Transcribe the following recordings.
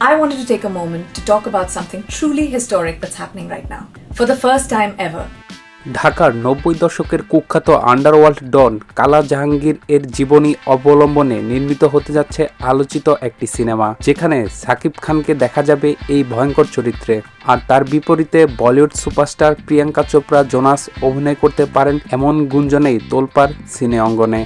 I wanted to take a moment to talk about something truly historic that's happening right now. For the first time ever, ঢাকার নব্বই দশকের কুখ্যাত underworld ডন কালা জাহাঙ্গীর এর জীবনী অবলম্বনে নির্মিত হতে যাচ্ছে আলোচিত একটি সিনেমা যেখানে সাকিব খানকে দেখা যাবে এই ভয়ঙ্কর চরিত্রে। আর তার বিপরীতে Bollywood superstar Priyanka Chopra Jonas অভিনয় করতে পারেন এমন গুঞ্জনেই তোলপার সিনে অঙ্গনে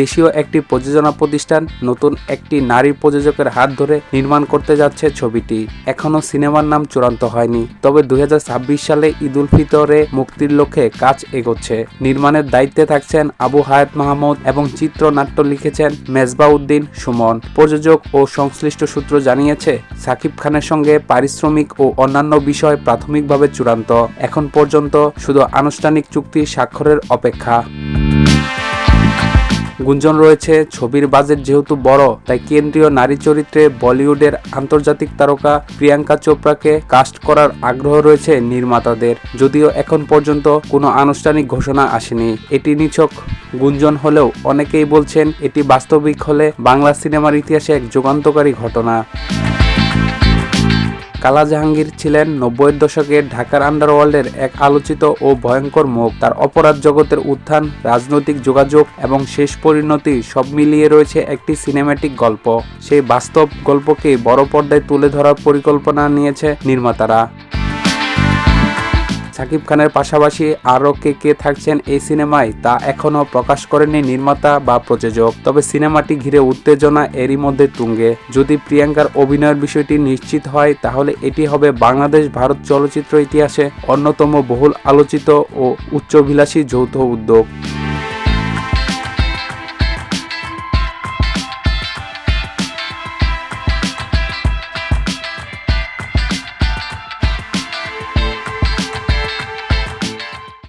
দেশীয় একটি প্রযোজনা প্রতিষ্ঠান নতুন একটি নারী প্রযোজকের হাত ধরে নির্মাণ করতে যাচ্ছে ছবিটি। এখনও সিনেমার নাম চূড়ান্ত হয়নি। তবে দু হাজার ছাব্বিশ সালে ঈদ উল ফিতরে মুক্তির লক্ষ্যে কাজ এগোচ্ছে। নির্মাণের দায়িত্বে থাকছেন আবু হায়াত মাহমুদ এবং চিত্রনাট্য লিখেছেন মেজবা উদ্দিন সুমন। প্রযোজক ও সংশ্লিষ্ট সূত্র জানিয়েছে, সাকিব খানের সঙ্গে পারিশ্রমিক ও অন্যান্য বিষয় প্রাথমিকভাবে চূড়ান্ত। এখন পর্যন্ত শুধু আনুষ্ঠানিক চুক্তি স্বাক্ষরের অপেক্ষা। গুঞ্জন রয়েছে, ছবির বাজেট যেহেতু বড়, তাই কেন্দ্রীয় নারী চরিত্রে বলিউডের আন্তর্জাতিক তারকা প্রিয়াঙ্কা চোপড়াকে কাস্ট করার আগ্রহ রয়েছে নির্মাতাদের। যদিও এখন পর্যন্ত কোনো আনুষ্ঠানিক ঘোষণা আসেনি। এটি নিছক গুঞ্জন হলেও অনেকেই বলছেন, এটি বাস্তবিক হলে বাংলা সিনেমার ইতিহাসে এক যুগান্তকারী ঘটনা। কালা জাহাঙ্গীর ছিলেন নব্বইয়ের দশকে ঢাকার আন্ডারওয়ার্ল্ডের এক আলোচিত ও ভয়ঙ্কর মুখ। তার অপরাধ জগতের উত্থান, রাজনৈতিক যোগাযোগ এবং শেষ পরিণতি সব মিলিয়ে রয়েছে একটি সিনেম্যাটিক গল্প। সেই বাস্তব গল্পকে বড় পর্দায় তুলে ধরার পরিকল্পনা নিয়েছে নির্মাতারা। সাকিব খানের পাশাপাশি আরও কে কে থাকছেন এই সিনেমায় তা এখনও প্রকাশ করেনি নির্মাতা বা প্রযোজক। তবে সিনেমাটি ঘিরে উত্তেজনা এরই মধ্যে তুঙ্গে। যদি প্রিয়াঙ্কার অভিনয়ের বিষয়টি নিশ্চিত হয়, তাহলে এটি হবে বাংলাদেশ ভারত চলচ্চিত্র ইতিহাসে অন্যতম বহুল আলোচিত ও উচ্চভিলাষী যৌথ উদ্যোগ।